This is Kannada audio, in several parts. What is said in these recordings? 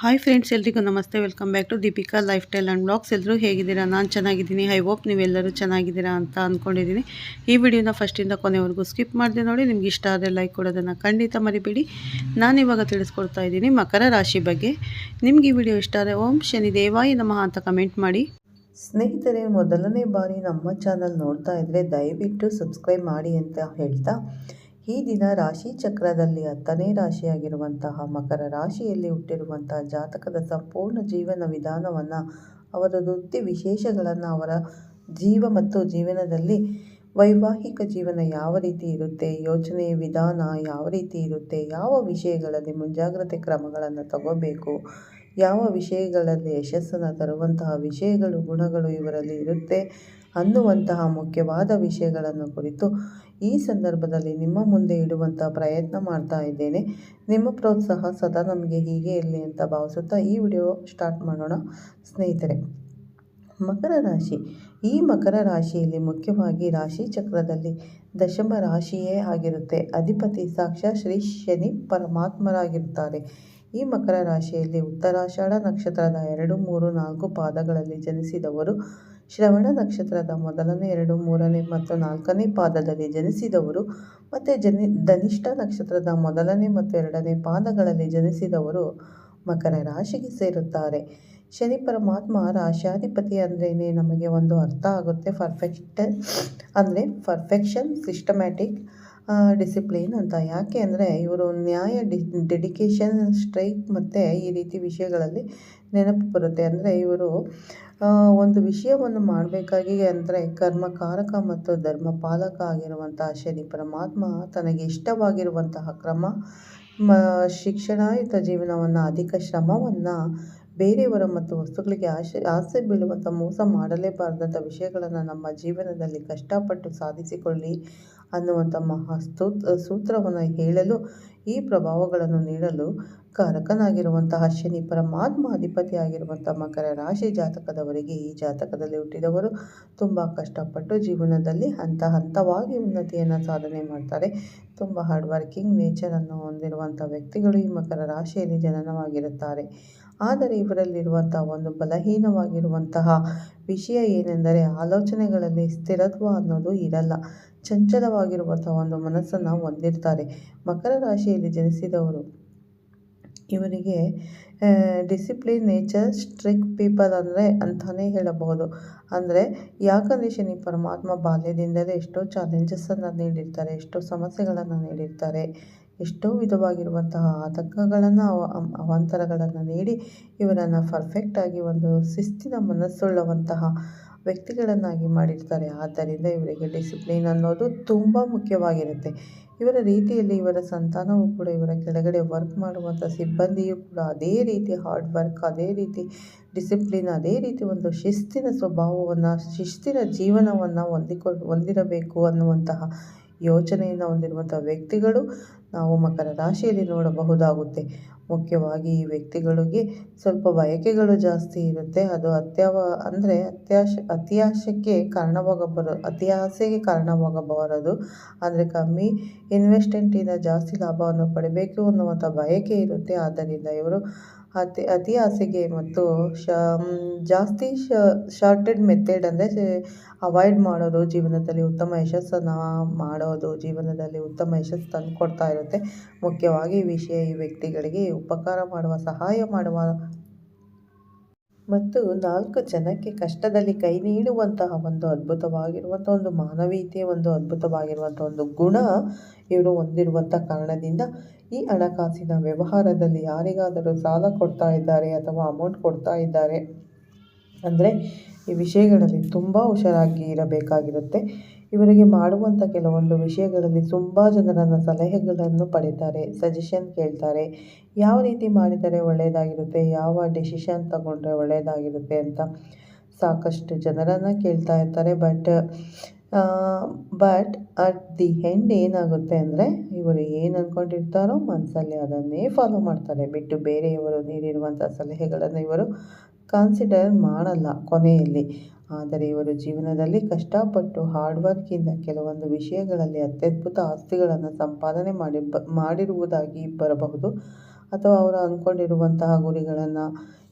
ಹಾಯ್ ಫ್ರೆಂಡ್ಸ್ ಎಲ್ರಿಗೂ ನಮಸ್ತೆ. Welcome back to Deepika lifestyle and blogs ಎಲ್ಲರೂ ಹೇಗಿದ್ದೀರಾ? ನಾನು ಚೆನ್ನಾಗಿದ್ದೀನಿ. ಐ ಹೋಪ್ ನೀವೆಲ್ಲರೂ ಚೆನ್ನಾಗಿದ್ದೀರಾ ಅಂತ ಅಂದ್ಕೊಂಡಿದ್ದೀನಿ ಈ ವಿಡಿಯೋನ ಫಸ್ಟಿಂದ ಕೊನೆವರೆಗೂ ಸ್ಕಿಪ್ ಮಾಡಿದೆ ನೋಡಿ. ನಿಮ್ಗೆ ಇಷ್ಟ ಆದರೆ ಲೈಕ್ ಕೊಡೋದನ್ನು ಖಂಡಿತ ಮರಿಬೇಡಿ. ನಾನು ಇವಾಗ ತಿಳಿಸ್ಕೊಡ್ತಾ ಇದ್ದೀನಿ ಮಕರ ರಾಶಿ ಬಗ್ಗೆ. ನಿಮ್ಗೆ ಈ ವಿಡಿಯೋ ಇಷ್ಟ ಆದರೆ ಓಂ ಶನಿ ದೇವಾಯಿ ನಮಃ ಅಂತ ಕಮೆಂಟ್ ಮಾಡಿ. ಸ್ನೇಹಿತರೆ, ಮೊದಲನೇ ಬಾರಿ ನಮ್ಮ ಚಾನಲ್ ನೋಡ್ತಾ ಇದ್ದರೆ ದಯವಿಟ್ಟು ಸಬ್ಸ್ಕ್ರೈಬ್ ಮಾಡಿ ಅಂತ ಹೇಳ್ತಾ ಈ ದಿನ ರಾಶಿ ಚಕ್ರದಲ್ಲಿ ಹತ್ತನೇ ರಾಶಿಯಾಗಿರುವಂತಹ ಮಕರ ರಾಶಿಯಲ್ಲಿ ಹುಟ್ಟಿರುವಂತಹ ಜಾತಕದ ಸಂಪೂರ್ಣ ಜೀವನ ವಿಧಾನವನ್ನು ಅವರ ವೃತ್ತಿ ವಿಶೇಷಗಳನ್ನು ಅವರ ಜೀವ ಮತ್ತು ಜೀವನದಲ್ಲಿ ವೈವಾಹಿಕ ಜೀವನ ಯಾವ ರೀತಿ ಇರುತ್ತೆ, ಯೋಚನೆ ವಿಧಾನ ಯಾವ ರೀತಿ ಇರುತ್ತೆ, ಯಾವ ವಿಷಯಗಳಲ್ಲಿ ಮುಂಜಾಗ್ರತೆ ಕ್ರಮಗಳನ್ನು ತಗೋಬೇಕು ಯಾವ ವಿಷಯಗಳಲ್ಲಿ ಯಶಸ್ಸನ್ನು ತರುವಂತಹ ವಿಷಯಗಳು, ಗುಣಗಳು ಇವರಲ್ಲಿ ಇರುತ್ತೆ ಅನ್ನುವಂತಹ ಮುಖ್ಯವಾದ ವಿಷಯಗಳನ್ನು ಕುರಿತು ಈ ಸಂದರ್ಭದಲ್ಲಿ ನಿಮ್ಮ ಮುಂದೆ ಇಡುವಂಥ ಪ್ರಯತ್ನ ಮಾಡ್ತಾ ಇದ್ದೇನೆ. ನಿಮ್ಮ ಪ್ರೋತ್ಸಾಹ ಸದಾ ನಮಗೆ ಹೀಗೆ ಇರಲಿ ಅಂತ ಭಾವಿಸುತ್ತಾ ಈ ವಿಡಿಯೋ ಸ್ಟಾರ್ಟ್ ಮಾಡೋಣ. ಸ್ನೇಹಿತರೆ, ಮಕರ ರಾಶಿ. ಈ ಮಕರ ರಾಶಿಯಲ್ಲಿ ಮುಖ್ಯವಾಗಿ ರಾಶಿ ಚಕ್ರದಲ್ಲಿ ದಶಮ ರಾಶಿಯೇ ಆಗಿರುತ್ತೆ. ಅಧಿಪತಿ ಸಾಕ್ಷಾತ್ ಶ್ರೀ ಶನಿ ಪರಮಾತ್ಮರಾಗಿರುತ್ತಾರೆ. ಈ ಮಕರ ರಾಶಿಯಲ್ಲಿ ಉತ್ತರಾಷಾಢ ನಕ್ಷತ್ರದ ಎರಡು, ಮೂರು, ನಾಲ್ಕು ಪಾದಗಳಲ್ಲಿ ಜನಿಸಿದವರು, ಶ್ರವಣ ನಕ್ಷತ್ರದ ಮೊದಲನೇ ಎರಡು, ಮೂರನೇ ಮತ್ತು ನಾಲ್ಕನೇ ಪಾದದಲ್ಲಿ ಜನಿಸಿದವರು ಮತ್ತು ಜನಿ, ಧನಿಷ್ಠ ನಕ್ಷತ್ರದ ಮೊದಲನೇ ಮತ್ತು ಎರಡನೇ ಪಾದಗಳಲ್ಲಿ ಜನಿಸಿದವರು ಮಕರ ರಾಶಿಗೆ ಸೇರುತ್ತಾರೆ. ಶನಿ ಪರಮಾತ್ಮ ರಾಶಾಧಿಪತಿ ಅಂದ್ರೇ ನಮಗೆ ಒಂದು ಅರ್ಥ ಆಗುತ್ತೆ. ಪರ್ಫೆಕ್ಟ್, ಅಂದರೆ ಪರ್ಫೆಕ್ಷನ್, ಸಿಸ್ಟಮ್ಯಾಟಿಕ್ ಡಿಸಿಪ್ಲಿನ್ ಅಂತ. ಯಾಕೆ ಅಂದರೆ ಇವರು ನ್ಯಾಯ ಡೆಡಿಕೇಶನ್ ಸ್ಟ್ರೈಕ್ ಮತ್ತು ಈ ರೀತಿ ವಿಷಯಗಳಲ್ಲಿ ನೆನಪು ಬರುತ್ತೆ. ಅಂದರೆ ಇವರು ಒಂದು ವಿಷಯವನ್ನು ಮಾಡಬೇಕಾಗಿ ಅಂದರೆ ಕರ್ಮಕಾರಕ ಮತ್ತು ಧರ್ಮಪಾಲಕ ಆಗಿರುವಂತಹ ಶನಿ ಪರಮಾತ್ಮ ತನಗೆ ಇಷ್ಟವಾಗಿರುವಂತಹ ಕ್ರಮ, ಮ, ಶಿಕ್ಷಣಾಯುತ ಜೀವನವನ್ನು, ಅಧಿಕ ಶ್ರಮವನ್ನು ಬೇರೆಯವರ ಮತ್ತು ವಸ್ತುಗಳಿಗೆ ಆಸೆ ಆಸೆ ಬೀಳುವಂಥ ಮೋಸ ಮಾಡಲೇಬಾರ್ದಂಥ ವಿಷಯಗಳನ್ನು ನಮ್ಮ ಜೀವನದಲ್ಲಿ ಕಷ್ಟಪಟ್ಟು ಸಾಧಿಸಿಕೊಳ್ಳಿ. ಅನ್ನುವಂಥ ಮಹಾ ಸೂತ್ರವನ್ನು ಹೇಳಲು ಈ ಪ್ರಭಾವಗಳನ್ನು ನೀಡಲು ಕಾರಕನಾಗಿರುವಂತಹ ಶನಿ ಪರಮಾತ್ಮ ಅಧಿಪತಿಯಾಗಿರುವಂಥ ಮಕರ ರಾಶಿ ಜಾತಕದವರಿಗೆ ಈ ಜಾತಕದಲ್ಲಿ ಹುಟ್ಟಿದವರು ತುಂಬ ಕಷ್ಟಪಟ್ಟು ಜೀವನದಲ್ಲಿ ಹಂತ ಹಂತವಾಗಿ ಉನ್ನತಿಯನ್ನು ಸಾಧನೆ ಮಾಡ್ತಾರೆ. ತುಂಬ ಹಾರ್ಡ್ ವರ್ಕಿಂಗ್ ನೇಚರನ್ನು ಹೊಂದಿರುವಂಥ ವ್ಯಕ್ತಿಗಳು ಈ ಮಕರ ರಾಶಿಯಲ್ಲಿ ಜನನವಾಗಿರುತ್ತಾರೆ. ಆದರೆ ಇವರಲ್ಲಿರುವಂಥ ಒಂದು ಬಲಹೀನವಾಗಿರುವಂತಹ ವಿಷಯ ಏನೆಂದರೆ ಆಲೋಚನೆಗಳಲ್ಲಿ ಸ್ಥಿರತ್ವ ಅನ್ನೋದು ಇರಲ್ಲ. ಚಂಚಲವಾಗಿರುವಂಥ ಒಂದು ಮನಸ್ಸನ್ನು ಹೊಂದಿರ್ತಾರೆ. ಮಕರ ರಾಶಿಯಲ್ಲಿ ಜನಿಸಿದವರು, ಇವರಿಗೆ ಡಿಸಿಪ್ಲಿನ್ ನೇಚರ್ ಸ್ಟ್ರಿಕ್ ಪೀಪಲ್ ಅಂದರೆ ಅಂತಲೇ ಹೇಳಬಹುದು. ಅಂದರೆ ಯಾಕಂದರೆ ಶನಿ ಪರಮಾತ್ಮ ಬಾಲ್ಯದಿಂದಲೇ ಎಷ್ಟೋ ಚಾಲೆಂಜಸ್ಸನ್ನು ನೀಡಿರ್ತಾರೆ, ಎಷ್ಟೋ ಸಮಸ್ಯೆಗಳನ್ನು ನೀಡಿರ್ತಾರೆ. ಎಷ್ಟೋ ವಿಧವಾಗಿರುವಂತಹ ಆತಂಕಗಳನ್ನು ಅವಾಂತರಗಳನ್ನು ನೀಡಿ ಇವರನ್ನು ಪರ್ಫೆಕ್ಟಾಗಿ ಒಂದು ಶಿಸ್ತಿನ ಮನಸ್ಸುಳ್ಳವಂತಹ ವ್ಯಕ್ತಿಗಳನ್ನಾಗಿ ಮಾಡಿರ್ತಾರೆ. ಆದ್ದರಿಂದ ಇವರಿಗೆ ಡಿಸಿಪ್ಲಿನ್ ಅನ್ನೋದು ತುಂಬ ಮುಖ್ಯವಾಗಿರುತ್ತೆ. ಇವರ ರೀತಿಯಲ್ಲಿ ಇವರ ಸಂತಾನವೂ ಕೂಡ ಇವರ ಕೆಳಗಡೆ ವರ್ಕ್ ಮಾಡುವಂಥ ಸಿಬ್ಬಂದಿಯೂ ಕೂಡ ಅದೇ ರೀತಿ ಹಾರ್ಡ್ ವರ್ಕ್ ಅದೇ ರೀತಿ ಡಿಸಿಪ್ಲಿನ್ ಅದೇ ರೀತಿ ಒಂದು ಶಿಸ್ತಿನ ಸ್ವಭಾವವನ್ನು, ಶಿಸ್ತಿನ ಜೀವನವನ್ನು ಹೊಂದಿಕೊಂಡು ಹೊಂದಿರಬೇಕು ಅನ್ನುವಂತಹ ಯೋಚನೆಯನ್ನು ಹೊಂದಿರುವಂಥ ವ್ಯಕ್ತಿಗಳು ನಾವು ಮಕರ ರಾಶಿಯಲ್ಲಿ ನೋಡಬಹುದಾಗುತ್ತೆ. ಮುಖ್ಯವಾಗಿ ಈ ವ್ಯಕ್ತಿಗಳಿಗೆ ಸ್ವಲ್ಪ ಬಯಕೆಗಳು ಜಾಸ್ತಿ ಇರುತ್ತೆ. ಅದು ಅತ್ಯವ, ಅಂದರೆ ಅತ್ಯಾಶ ಅತಿಯಾಸಕ್ಕೆ ಕಾರಣವಾಗಬಾರದು ಅತಿ ಆಸೆಗೆ ಕಾರಣವಾಗಬಾರದು. ಅಂದರೆ ಕಮ್ಮಿ ಇನ್ವೆಸ್ಟ್ಮೆಂಟಿಂದ ಜಾಸ್ತಿ ಲಾಭವನ್ನು ಪಡಿಬೇಕು ಅನ್ನುವಂಥ ಬಯಕೆ ಇರುತ್ತೆ. ಆದ್ದರಿಂದ ಇವರು ಅತಿ ಅತಿ ಆಸೆಗೆ ಮತ್ತು ಶ ಜಾಸ್ತಿ ಶಾರ್ಟೆಡ್ ಮೆಥಡ್ ಅಂದರೆ ಅವಾಯ್ಡ್ ಮಾಡೋದು ಜೀವನದಲ್ಲಿ ಉತ್ತಮ ಯಶಸ್ಸನ್ನು ಮಾಡೋದು ಜೀವನದಲ್ಲಿ ಉತ್ತಮ ಯಶಸ್ಸು ತಂದು ಕೊಡ್ತಾ ಇರುತ್ತೆ. ಮುಖ್ಯವಾಗಿ ವಿಷಯ ಈ ವ್ಯಕ್ತಿಗಳಿಗೆ ಉಪಕಾರ ಮಾಡುವ, ಸಹಾಯ ಮಾಡುವ ಮತ್ತು ನಾಲ್ಕು ಜನಕ್ಕೆ ಕಷ್ಟದಲ್ಲಿ ಕೈ ನೀಡುವಂತಹ ಒಂದು ಅದ್ಭುತವಾಗಿರುವಂಥ ಒಂದು ಮಾನವೀಯತೆ, ಒಂದು ಅದ್ಭುತವಾಗಿರುವಂಥ ಒಂದು ಗುಣ ಇವರು ಹೊಂದಿರುವಂಥ ಕಾರಣದಿಂದ ಈ ಹಣಕಾಸಿನ ವ್ಯವಹಾರದಲ್ಲಿ ಯಾರಿಗಾದರೂ ಸಾಲ ಕೊಡ್ತಾ ಇದ್ದಾರೆ ಅಥವಾ ಅಮೌಂಟ್ ಕೊಡ್ತಾ ಇದ್ದಾರೆ, ಅಂದರೆ ಈ ವಿಷಯಗಳಲ್ಲಿ ತುಂಬ ಹುಷಾರಾಗಿ ಇರಬೇಕಾಗಿರುತ್ತೆ. ಇವರಿಗೆ ಮಾಡುವಂಥ ಕೆಲವೊಂದು ವಿಷಯಗಳಲ್ಲಿ ತುಂಬ ಜನರನ್ನು ಸಲಹೆಗಳನ್ನು ಪಡೀತಾರೆ ಸಜೆಷನ್ ಕೇಳ್ತಾರೆ. ಯಾವ ರೀತಿ ಮಾಡಿದರೆ ಒಳ್ಳೆಯದಾಗಿರುತ್ತೆ, ಯಾವ ಡಿಸಿಷನ್ ತಗೊಂಡ್ರೆ ಒಳ್ಳೆಯದಾಗಿರುತ್ತೆ ಅಂತ ಸಾಕಷ್ಟು ಜನರನ್ನು ಕೇಳ್ತಾ ಇರ್ತಾರೆ. But but at the end ಏನಾಗುತ್ತೆ ಅಂದರೆ ಇವರು ಏನು ಅಂದ್ಕೊಂಡಿರ್ತಾರೋ ಮನಸ್ಸಲ್ಲಿ ಅದನ್ನೇ ಫಾಲೋ ಮಾಡ್ತಾರೆ. ಬಿಟ್ಟು ಬೇರೆಯವರು ನೀಡಿರುವಂಥ ಸಲಹೆಗಳನ್ನು ಇವರು ಕನ್ಸಿಡರ್ ಮಾಡಲ್ಲ ಕೊನೆಯಲ್ಲಿ. ಆದರೆ ಇವರು ಜೀವನದಲ್ಲಿ ಕಷ್ಟಪಟ್ಟು ಹಾರ್ಡ್ ವರ್ಕಿಂದ ಕೆಲವೊಂದು ವಿಷಯಗಳಲ್ಲಿ ಅತ್ಯದ್ಭುತ ಆಸ್ತಿಗಳನ್ನು ಸಂಪಾದನೆ ಮಾಡಿ ಮಾಡಿರುವುದಾಗಿ ಬರಬಹುದು ಅಥವಾ ಅವರು ಅಂದ್ಕೊಂಡಿರುವಂತಹ ಗುರಿಗಳನ್ನು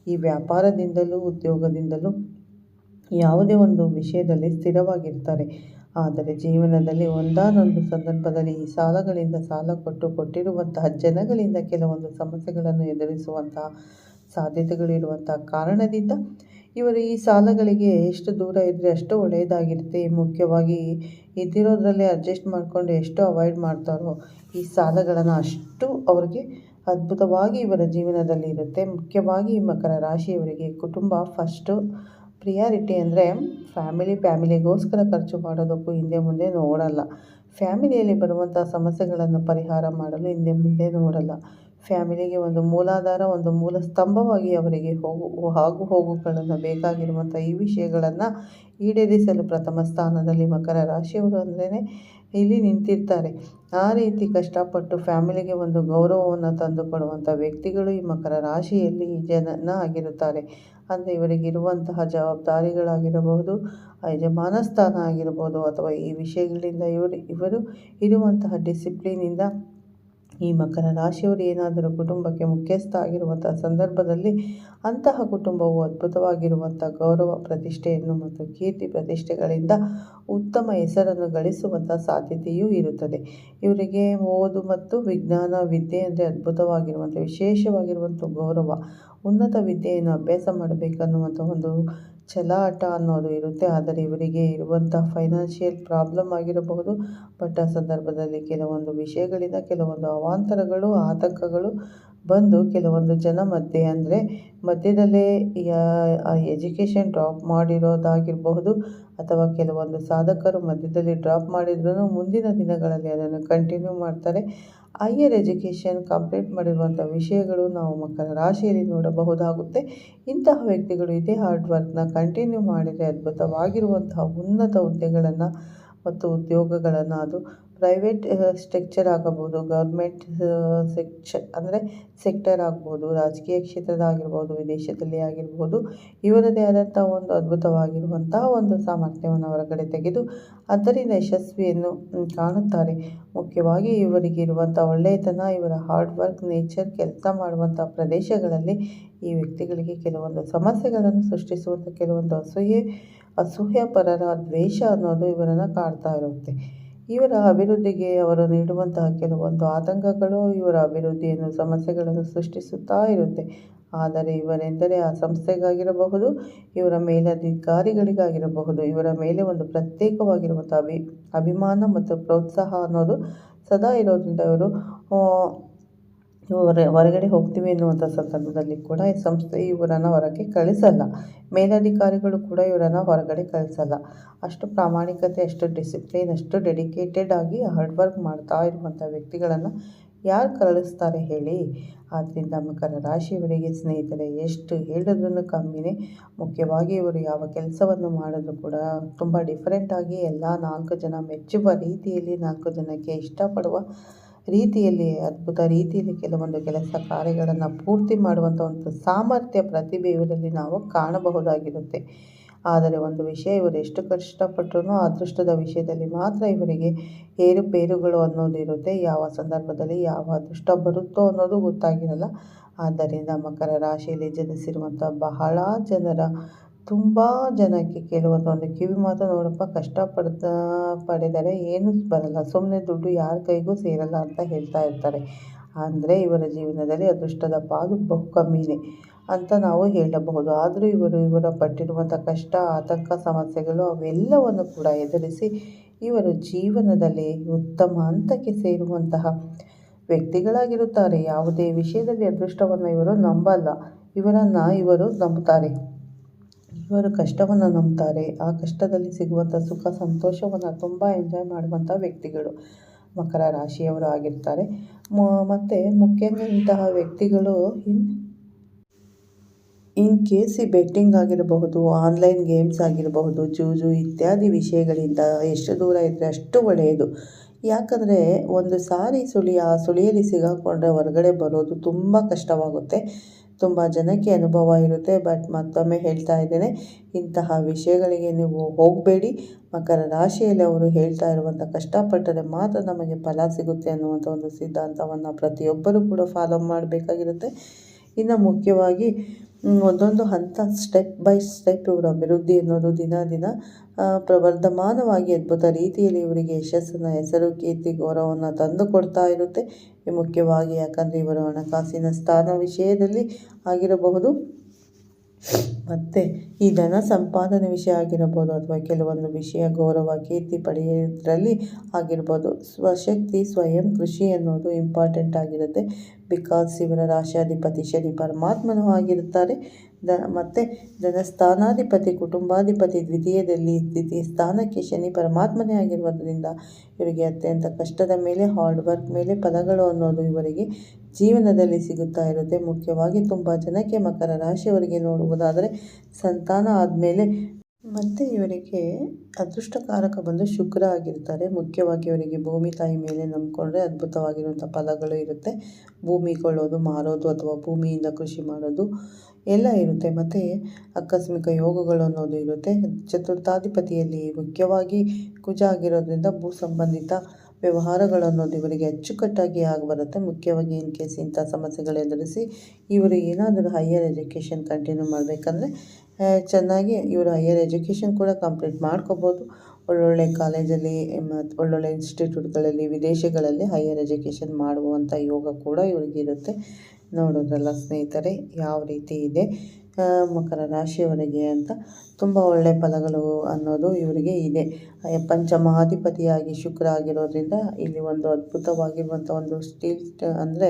ಈ ವ್ಯಾಪಾರದಿಂದಲೂ ಉದ್ಯೋಗದಿಂದಲೂ ಯಾವುದೇ ಒಂದು ವಿಷಯದಲ್ಲಿ ಸ್ಥಿರವಾಗಿರ್ತಾರೆ. ಆದರೆ ಜೀವನದಲ್ಲಿ ಒಂದಾನೊಂದು ಸಂದರ್ಭದಲ್ಲಿ ಈ ಸಾಲಗಳಿಂದ ಸಾಲ ಕೊಟ್ಟು ಕೊಟ್ಟಿರುವಂತಹ ಜನಗಳಿಂದ ಕೆಲವೊಂದು ಸಮಸ್ಯೆಗಳನ್ನು ಎದುರಿಸುವಂತಹ ಸಾಧ್ಯತೆಗಳಿರುವಂತಹ ಕಾರಣದಿಂದ ಇವರು ಈ ಸಾಲಗಳಿಗೆ ಎಷ್ಟು ದೂರ ಇದ್ದರೆ ಅಷ್ಟು ಒಳ್ಳೆಯದಾಗಿರುತ್ತೆ. ಮುಖ್ಯವಾಗಿ ಇದ್ದಿರೋದ್ರಲ್ಲೇ ಅಡ್ಜಸ್ಟ್ ಮಾಡಿಕೊಂಡು ಎಷ್ಟು ಅವಾಯ್ಡ್ ಮಾಡ್ತಾರೋ ಈ ಸಾಲಗಳನ್ನು ಅಷ್ಟು ಅವ್ರಿಗೆ ಅದ್ಭುತವಾಗಿ ಇವರ ಜೀವನದಲ್ಲಿ ಇರುತ್ತೆ. ಮುಖ್ಯವಾಗಿ ಮಕರ ರಾಶಿಯವರಿಗೆ ಕುಟುಂಬ ಫಸ್ಟು ಪ್ರಿಯಾರಿಟಿ ಅಂದರೆ ಫ್ಯಾಮಿಲಿ ಫ್ಯಾಮಿಲಿಗೋಸ್ಕರ ಖರ್ಚು ಮಾಡೋದಕ್ಕೂ ಹಿಂದೆ ಮುಂದೆ ನೋಡಲ್ಲ. ಫ್ಯಾಮಿಲಿಯಲ್ಲಿ ಬರುವಂಥ ಸಮಸ್ಯೆಗಳನ್ನು ಪರಿಹಾರ ಮಾಡಲು ಹಿಂದೆ ಮುಂದೆ ನೋಡಲ್ಲ. ಫ್ಯಾಮಿಲಿಗೆ ಒಂದು ಮೂಲಾಧಾರ, ಒಂದು ಮೂಲ ಸ್ತಂಭವಾಗಿ ಅವರಿಗೆ ಹೋಗು ಆಗು ಹೋಗುಗಳನ್ನು ಬೇಕಾಗಿರುವಂಥ ಈ ವಿಷಯಗಳನ್ನು ಈಡೇರಿಸಲು ಪ್ರಥಮ ಸ್ಥಾನದಲ್ಲಿ ಮಕರ ರಾಶಿಯವರು ಅಂದ್ರೇ ಇಲ್ಲಿ ನಿಂತಿರ್ತಾರೆ. ಆ ರೀತಿ ಕಷ್ಟಪಟ್ಟು ಫ್ಯಾಮಿಲಿಗೆ ಒಂದು ಗೌರವವನ್ನು ತಂದುಕೊಡುವಂಥ ವ್ಯಕ್ತಿಗಳು ಈ ಮಕರ ರಾಶಿಯಲ್ಲಿ ಜನ ಆಗಿರುತ್ತಾರೆ. ಅಂದರೆ ಇವರಿಗಿರುವಂತಹ ಜವಾಬ್ದಾರಿಗಳಾಗಿರಬಹುದು, ಯಜಮಾನ ಸ್ಥಾನ ಆಗಿರ್ಬೋದು ಅಥವಾ ಈ ವಿಷಯಗಳಿಂದ ಇವರು ಇವರು ಇರುವಂತಹ ಡಿಸಿಪ್ಲಿನಿಂದ ಈ ಮಕರ ರಾಶಿಯವರು ಏನಾದರೂ ಕುಟುಂಬಕ್ಕೆ ಮುಖ್ಯಸ್ಥ ಆಗಿರುವಂಥ ಸಂದರ್ಭದಲ್ಲಿ ಅಂತಹ ಕುಟುಂಬವು ಅದ್ಭುತವಾಗಿರುವಂಥ ಗೌರವ ಪ್ರತಿಷ್ಠೆಯನ್ನು ಮತ್ತು ಕೀರ್ತಿ ಪ್ರತಿಷ್ಠೆಗಳಿಂದ ಉತ್ತಮ ಹೆಸರನ್ನು ಗಳಿಸುವಂಥ ಸಾಧ್ಯತೆಯೂ ಇರುತ್ತದೆ. ಇವರಿಗೆ ಓದು ಮತ್ತು ವಿಜ್ಞಾನ, ವಿದ್ಯೆ ಅಂದರೆ ಅದ್ಭುತವಾಗಿರುವಂಥ, ವಿಶೇಷವಾಗಿರುವಂಥ ಗೌರವ, ಉನ್ನತ ವಿದ್ಯೆಯನ್ನು ಅಭ್ಯಾಸ ಮಾಡಬೇಕನ್ನುವಂಥ ಒಂದು ಛಲಾಟ ಅನ್ನೋದು ಇರುತ್ತೆ. ಆದರೆ ಇವರಿಗೆ ಇರುವಂತಹ ಫೈನಾನ್ಷಿಯಲ್ ಪ್ರಾಬ್ಲಮ್ ಆಗಿರಬಹುದು. ಬಟ್ ಆ ಸಂದರ್ಭದಲ್ಲಿ ಕೆಲವೊಂದು ವಿಷಯಗಳಿಂದ ಕೆಲವೊಂದು ಅವಾಂತರಗಳು, ಆತಂಕಗಳು ಬಂದು ಕೆಲವೊಂದು ಜನ ಮಧ್ಯೆ ಅಂದರೆ ಮಧ್ಯದಲ್ಲೇ ಎಜುಕೇಷನ್ ಡ್ರಾಪ್ ಮಾಡಿರೋದಾಗಿರಬಹುದು. ಅಥವಾ ಕೆಲವೊಂದು ಸಾಧಕರು ಮಧ್ಯದಲ್ಲಿ ಡ್ರಾಪ್ ಮಾಡಿದ್ರೂ ಮುಂದಿನ ದಿನಗಳಲ್ಲಿ ಅದನ್ನು ಕಂಟಿನ್ಯೂ ಮಾಡ್ತಾರೆ. ಹೈಯರ್ ಎಜುಕೇಷನ್ ಕಂಪ್ಲೀಟ್ ಮಾಡಿರುವಂಥ ವಿಷಯಗಳು ನಾವು ಮಕರ ರಾಶಿಯಲ್ಲಿ ನೋಡಬಹುದಾಗುತ್ತೆ. ಇಂತಹ ವ್ಯಕ್ತಿಗಳು ಇದೇ ಹಾರ್ಡ್ ವರ್ಕ್ನ ಕಂಟಿನ್ಯೂ ಮಾಡಿದರೆ ಅದ್ಭುತವಾಗಿರುವಂತಹ ಉನ್ನತ ಹುದ್ದೆಗಳನ್ನು ಮತ್ತು ಉದ್ಯೋಗಗಳನ್ನು ಅದು ಪ್ರೈವೇಟ್ ಸ್ಟ್ರಕ್ಚರ್ ಆಗಬಹುದು ಗೌರ್ಮೆಂಟ್ ಸೆಕ್ಷ ಅಂದರೆ ಸೆಕ್ಟರ್ ಆಗ್ಬೋದು, ರಾಜಕೀಯ ಕ್ಷೇತ್ರದಾಗಿರ್ಬೋದು ವಿದೇಶದಲ್ಲಿ ಆಗಿರ್ಬೋದು, ಇವರದೇ ಆದಂಥ ಒಂದು ಅದ್ಭುತವಾಗಿರುವಂತಹ ಒಂದು ಸಾಮರ್ಥ್ಯವನ್ನು ಹೊರಗಡೆ ತೆಗೆದು ಅದರಿಂದ ಯಶಸ್ವಿಯನ್ನು ಕಾಣುತ್ತಾರೆ. ಮುಖ್ಯವಾಗಿ ಇವರಿಗೆ ಇರುವಂಥ ಒಳ್ಳೆಯತನ, ಇವರ ಹಾರ್ಡ್ ವರ್ಕ್ ನೇಚರ್ ಕೆಲಸ ಮಾಡುವಂಥ ಪ್ರದೇಶಗಳಲ್ಲಿ ಈ ವ್ಯಕ್ತಿಗಳಿಗೆ ಕೆಲವೊಂದು ಸಮಸ್ಯೆಗಳನ್ನು ಸೃಷ್ಟಿಸುವಂಥ ಕೆಲವೊಂದು ಅಸೂಯೆ, ಅಸೂಯಪರರ ಪರರ ದ್ವೇಷ ಅನ್ನೋದು ಇವರನ್ನು ಕಾಡ್ತಾ ಇರುತ್ತೆ. ಇವರ ಅಭಿವೃದ್ಧಿಗೆ ಅವರು ನೀಡುವಂತಹ ಕೆಲವೊಂದು ಆತಂಕಗಳು ಇವರ ಅಭಿವೃದ್ಧಿಯನ್ನು ಸಮಸ್ಯೆಗಳನ್ನು ಸೃಷ್ಟಿಸುತ್ತಾ ಇರುತ್ತೆ. ಆದರೆ ಇವರೆಂದರೆ ಆ ಸಂಸ್ಥೆಗಾಗಿರಬಹುದು, ಇವರ ಮೇಲಧಿಕಾರಿಗಳಿಗಾಗಿರಬಹುದು. ಇವರ ಮೇಲೆ ಒಂದು ಪ್ರತ್ಯೇಕವಾಗಿರುವಂಥ ಅಭಿ, ಅಭಿಮಾನ ಮತ್ತು ಪ್ರೋತ್ಸಾಹ ಅನ್ನೋದು ಸದಾ ಇರೋದ್ರಿಂದ ಇವರು ಹೊರ, ಹೊರಗಡೆ ಹೋಗ್ತೀವಿ ಎನ್ನುವಂಥ ಸಂದರ್ಭದಲ್ಲಿ ಕೂಡ ಈ ಸಂಸ್ಥೆ ಇವರನ್ನು ಹೊರಗೆ ಕಳಿಸಲ್ಲ. ಮೇಲಧಿಕಾರಿಗಳು ಕೂಡ ಇವರನ್ನು ಹೊರಗಡೆ ಕಳಿಸಲ್ಲ. ಅಷ್ಟು ಪ್ರಾಮಾಣಿಕತೆ, ಅಷ್ಟು ಡಿಸಿಪ್ಲಿನ್ ಅಷ್ಟು ಡೆಡಿಕೇಟೆಡ್ ಆಗಿ ಹಾರ್ಡ್ ವರ್ಕ್ ಮಾಡ್ತಾ ಇರುವಂಥ ವ್ಯಕ್ತಿಗಳನ್ನು ಯಾರು ಕಳಿಸ್ತಾರೆ ಹೇಳಿ? ಆದ್ದರಿಂದ ಮಕರ ರಾಶಿಯವರಿಗೆ ಸ್ನೇಹಿತರೆ, ಎಷ್ಟು ಹೇಳಿದ್ರೂ ಕಮ್ಮಿನೇ. ಮುಖ್ಯವಾಗಿ ಇವರು ಯಾವ ಕೆಲಸವನ್ನು ಮಾಡಿದ್ರು ಕೂಡ ತುಂಬ ಡಿಫರೆಂಟಾಗಿ ಎಲ್ಲ ನಾಲ್ಕು ಜನ ಮೆಚ್ಚುವ ರೀತಿಯಲ್ಲಿ ನಾಲ್ಕು ಜನಕ್ಕೆ ಇಷ್ಟಪಡುವ ರೀತಿಯಲ್ಲಿ, ಅದ್ಭುತ ರೀತಿಯಲ್ಲಿ ಕೆಲವೊಂದು ಕೆಲಸ ಕಾರ್ಯಗಳನ್ನು ಪೂರ್ತಿ ಮಾಡುವಂಥ ಒಂದು ಸಾಮರ್ಥ್ಯ, ಪ್ರತಿಭೆ ಇವರಲ್ಲಿ ನಾವು ಕಾಣಬಹುದಾಗಿರುತ್ತೆ. ಆದರೆ ಒಂದು ವಿಷಯ ಇವರು ಎಷ್ಟು ಕಷ್ಟಪಟ್ಟರೂ ಅದೃಷ್ಟದ ವಿಷಯದಲ್ಲಿ ಮಾತ್ರ ಇವರಿಗೆ ಏರುಪೇರುಗಳು ಅನ್ನೋದು ಇರುತ್ತೆ. ಯಾವ ಸಂದರ್ಭದಲ್ಲಿ ಯಾವ ಅದೃಷ್ಟ ಬರುತ್ತೋ ಅನ್ನೋದು ಗೊತ್ತಾಗಿರಲ್ಲ. ಆದ್ದರಿಂದ ಮಕರ ರಾಶಿಯಲ್ಲಿ ಜನಿಸಿರುವಂಥ ಬಹಳ ಜನರ ತುಂಬ ಜನಕ್ಕೆ ಕೇಳುವಂತ ಒಂದು ಕಿವಿ ಮಾತು ನೋಡಪ್ಪ ಕಷ್ಟಪಡ್ತ ಪಡೆದರೆ ಏನೂ ಬರಲ್ಲ. ಸುಮ್ಮನೆ ದುಡ್ಡು ಯಾರ ಕೈಗೂ ಸೇರಲ್ಲ ಅಂತ ಹೇಳ್ತಾ ಇರ್ತಾರೆ. ಅಂದರೆ ಇವರ ಜೀವನದಲ್ಲಿ ಅದೃಷ್ಟದ ಪಾಲು ಬಹು ಕಮ್ಮಿನೇ ಅಂತ ನಾವು ಹೇಳಬಹುದು. ಆದರೂ ಇವರು ಇವರ ಪಟ್ಟಿರುವಂಥ ಕಷ್ಟ, ಆತಂಕ, ಸಮಸ್ಯೆಗಳು ಅವೆಲ್ಲವನ್ನು ಕೂಡ ಎದುರಿಸಿ ಇವರು ಜೀವನದಲ್ಲಿ ಉತ್ತಮ ಹಂತಕ್ಕೆ ಸೇರುವಂತಹ ವ್ಯಕ್ತಿಗಳಾಗಿರುತ್ತಾರೆ. ಯಾವುದೇ ವಿಷಯದಲ್ಲಿ ಅದೃಷ್ಟವನ್ನು ಇವರು ನಂಬಲ್ಲ. ಇವರನ್ನು ಇವರು ನಂಬುತ್ತಾರೆ. ಇವರು ಕಷ್ಟವನ್ನು ನಂಬ್ತಾರೆ. ಆ ಕಷ್ಟದಲ್ಲಿ ಸಿಗುವಂಥ ಸುಖ, ಸಂತೋಷವನ್ನು ತುಂಬ ಎಂಜಾಯ್ ಮಾಡುವಂಥ ವ್ಯಕ್ತಿಗಳು ಮಕರ ರಾಶಿಯವರು ಆಗಿರ್ತಾರೆ. ಮತ್ತು ಮುಖ್ಯವಾಗಿ ಇಂತಹ ವ್ಯಕ್ತಿಗಳು ಇನ್ ಇನ್ ಕೇಸ್ ಈ ಬೆಟ್ಟಿಂಗ್ ಆಗಿರಬಹುದು ಆನ್ಲೈನ್ ಗೇಮ್ಸ್ ಆಗಿರಬಹುದು, ಜೂಜು ಇತ್ಯಾದಿ ವಿಷಯಗಳಿಂದ ಎಷ್ಟು ದೂರ ಇದ್ದರೆ ಅಷ್ಟು ಒಳ್ಳೆಯದು. ಯಾಕಂದರೆ ಒಂದು ಸಾರಿ ಸುಳಿ ಆ ಸುಳಿಯಲ್ಲಿ ಸಿಗಾಕೊಂಡ್ರೆ ಹೊರಗಡೆ ಬರೋದು ತುಂಬ ಕಷ್ಟವಾಗುತ್ತೆ. ತುಂಬ ಜನಕ್ಕೆ ಅನುಭವ ಇರುತ್ತೆ, ಬಟ್ ಮತ್ತೊಮ್ಮೆ ಹೇಳ್ತಾ ಇದ್ದೇನೆ, ಇಂತಹ ವಿಷಯಗಳಿಗೆ ನೀವು ಹೋಗಬೇಡಿ. ಮಕರ ರಾಶಿಯಲ್ಲಿ ಅವರು ಹೇಳ್ತಾ ಇರುವಂಥ ಕಷ್ಟಪಟ್ಟರೆ ಮಾತ್ರ ನಮಗೆ ಫಲ ಸಿಗುತ್ತೆ ಅನ್ನುವಂಥ ಒಂದು ಸಿದ್ಧಾಂತವನ್ನು ಪ್ರತಿಯೊಬ್ಬರೂ ಕೂಡ ಫಾಲೋ ಮಾಡಬೇಕಾಗಿರುತ್ತೆ. ಇನ್ನು ಮುಖ್ಯವಾಗಿ ಒಂದೊಂದು ಹಂತ ಸ್ಟೆಪ್ ಬೈ ಸ್ಟೆಪ್ ಇವರ ಅಭಿವೃದ್ಧಿ ಅನ್ನೋದು ದಿನ ದಿನ ಪ್ರವರ್ಧಮಾನವಾಗಿ ಅದ್ಭುತ ರೀತಿಯಲ್ಲಿ ಇವರಿಗೆ ಯಶಸ್ಸನ್ನು, ಹೆಸರು, ಕೀರ್ತಿ, ಗೌರವವನ್ನು ತಂದು ಕೊಡ್ತಾ ಇರುತ್ತೆ. ಮುಖ್ಯವಾಗಿ ಯಾಕಂದರೆ ಇವರು ಹಣಕಾಸಿನ ಸ್ಥಾನ ವಿಷಯದಲ್ಲಿ ಆಗಿರಬಹುದು. ಮತ್ತು ಈ ಧನ ಸಂಪಾದನೆ ವಿಷಯ ಆಗಿರಬಹುದು ಅಥವಾ ಕೆಲವೊಂದು ವಿಷಯ ಗೌರವ, ಕೀರ್ತಿ ಪಡೆಯೋದ್ರಲ್ಲಿ ಆಗಿರ್ಬೋದು ಸ್ವಶಕ್ತಿ, ಸ್ವಯಂ ಕೃಷಿ ಅನ್ನೋದು ಇಂಪಾರ್ಟೆಂಟ್ ಆಗಿರುತ್ತೆ. ಬಿಕಾಸ್ ಇವರ ರಾಷ್ಟ್ರಾಧಿಪತಿ ಶನಿ ಪರಮಾತ್ಮನೂ ಆಗಿರುತ್ತಾರೆ. ದ, ಮತ್ತು ಧನಸ್ಥಾನಾಧಿಪತಿ, ಕುಟುಂಬಾಧಿಪತಿ ದ್ವಿತೀಯದಲ್ಲಿ ದ್ವಿತೀಯ ಸ್ಥಾನಕ್ಕೆ ಶನಿ ಪರಮಾತ್ಮನೇ ಆಗಿರುವುದರಿಂದ ಇವರಿಗೆ ಅತ್ಯಂತ ಕಷ್ಟದ ಮೇಲೆ ಹಾರ್ಡ್ ವರ್ಕ್ ಮೇಲೆ ಫಲಗಳು ಅನ್ನೋದು ಇವರಿಗೆ ಜೀವನದಲ್ಲಿ ಸಿಗುತ್ತಾ ಇರುತ್ತೆ. ಮುಖ್ಯವಾಗಿ ತುಂಬ ಜನಕ್ಕೆ ಮಕರ ರಾಶಿಯವರಿಗೆ ನೋಡುವುದಾದರೆ ಸಂತಾನ ಆದಮೇಲೆ ಮತ್ತು ಇವರಿಗೆ ಅದೃಷ್ಟಕಾರಕ ಬಂದು ಶುಕ್ರ ಆಗಿರ್ತಾರೆ. ಮುಖ್ಯವಾಗಿ ಇವರಿಗೆ ಭೂಮಿ ತಾಯಿ ಮೇಲೆ ನಂಬಿಕೊಂಡ್ರೆ ಅದ್ಭುತವಾಗಿರುವಂಥ ಫಲಗಳು ಇರುತ್ತೆ. ಭೂಮಿ ಕೊಳ್ಳೋದು, ಮಾರೋದು ಅಥವಾ ಭೂಮಿಯಿಂದ ಕೃಷಿ ಮಾಡೋದು ಎಲ್ಲ ಇರುತ್ತೆ. ಮತ್ತು ಆಕಸ್ಮಿಕ ಯೋಗಗಳು ಅನ್ನೋದು ಇರುತ್ತೆ. ಚತುರ್ಥಾಧಿಪತಿಯಲ್ಲಿ ಮುಖ್ಯವಾಗಿ ಕುಜ ಆಗಿರೋದ್ರಿಂದ ಭೂ ಸಂಬಂಧಿತ ವ್ಯವಹಾರಗಳು ಅನ್ನೋದು ಇವರಿಗೆ ಅಚ್ಚುಕಟ್ಟಾಗಿ ಆಗಿಬರುತ್ತೆ ಮುಖ್ಯವಾಗಿ ಇನ್ ಕೇಸ್ ಇಂಥ ಸಮಸ್ಯೆಗಳು ಎದುರಿಸಿ ಇವರು ಏನಾದರೂ ಹೈಯರ್ ಎಜುಕೇಷನ್ ಕಂಟಿನ್ಯೂ ಮಾಡಬೇಕಂದ್ರೆ ಚೆನ್ನಾಗಿ ಇವರು ಹೈಯರ್ ಎಜುಕೇಷನ್ ಕೂಡ ಕಂಪ್ಲೀಟ್ ಮಾಡ್ಕೋಬೋದು. ಒಳ್ಳೊಳ್ಳೆ ಕಾಲೇಜಲ್ಲಿ ಮತ್ತು ಒಳ್ಳೊಳ್ಳೆ ಇನ್ಸ್ಟಿಟ್ಯೂಟ್ಗಳಲ್ಲಿ, ವಿದೇಶಗಳಲ್ಲಿ ಹೈಯರ್ ಎಜುಕೇಷನ್ ಮಾಡುವಂಥ ಯೋಗ ಕೂಡ ಇವರಿಗಿರುತ್ತೆ. ನೋಡೋದ್ರಲ್ಲ ಸ್ನೇಹಿತರೆ, ಯಾವ ರೀತಿ ಇದೆ ಮಕರ ರಾಶಿಯವರಿಗೆ ಅಂತ. ತುಂಬ ಒಳ್ಳೆಯ ಫಲಗಳು ಅನ್ನೋದು ಇವರಿಗೆ ಇದೆ. ಪಂಚಮಹಾಧಿಪತಿಯಾಗಿ ಶುಕ್ರ ಆಗಿರೋದ್ರಿಂದ ಇಲ್ಲಿ ಒಂದು ಅದ್ಭುತವಾಗಿರುವಂಥ ಒಂದು ಸ್ಕಿಲ್, ಅಂದರೆ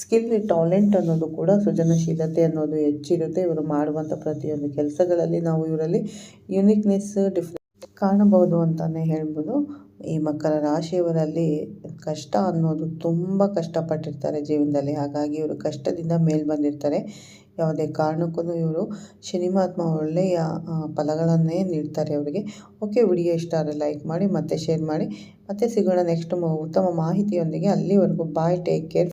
ಸ್ಕಿಲ್ ಟ್ಯಾಲೆಂಟ್ ಅನ್ನೋದು ಕೂಡ ಸೃಜನಶೀಲತೆ ಅನ್ನೋದು ಹೆಚ್ಚಿರುತ್ತೆ. ಇವರು ಮಾಡುವಂಥ ಪ್ರತಿಯೊಂದು ಕೆಲಸಗಳಲ್ಲಿ ನಾವು ಇವರಲ್ಲಿ ಯುನಿಕ್ನೆಸ್ ಕಾಣಬಹುದು ಅಂತಲೇ ಹೇಳ್ಬೋದು. ಈ ಮಕರ ರಾಶಿಯವರಲ್ಲಿ ಕಷ್ಟ ಅನ್ನೋದು ತುಂಬ ಕಷ್ಟಪಟ್ಟಿರ್ತಾರೆ ಜೀವನದಲ್ಲಿ. ಹಾಗಾಗಿ ಇವರು ಕಷ್ಟದಿಂದ ಮೇಲ್ ಬಂದಿರ್ತಾರೆ. ಯಾವುದೇ ಕಾರಣಕ್ಕೂ ಇವರು ಶನಿ ಮಹಾತ್ಮ ಒಳ್ಳೆಯ ಫಲಗಳನ್ನೇ ನೀಡ್ತಾರೆ ಅವರಿಗೆ. ಓಕೆ, ವಿಡಿಯೋ ಇಷ್ಟ ಆದರೆ ಲೈಕ್ ಮಾಡಿ, ಮತ್ತೆ ಶೇರ್ ಮಾಡಿ. ಮತ್ತೆ ಸಿಗೋಣ ನೆಕ್ಸ್ಟ್ ಉತ್ತಮ ಮಾಹಿತಿಯೊಂದಿಗೆ ಅಲ್ಲಿವರೆಗೂ ಬಾಯ್, ಟೇಕ್ ಕೇರ್.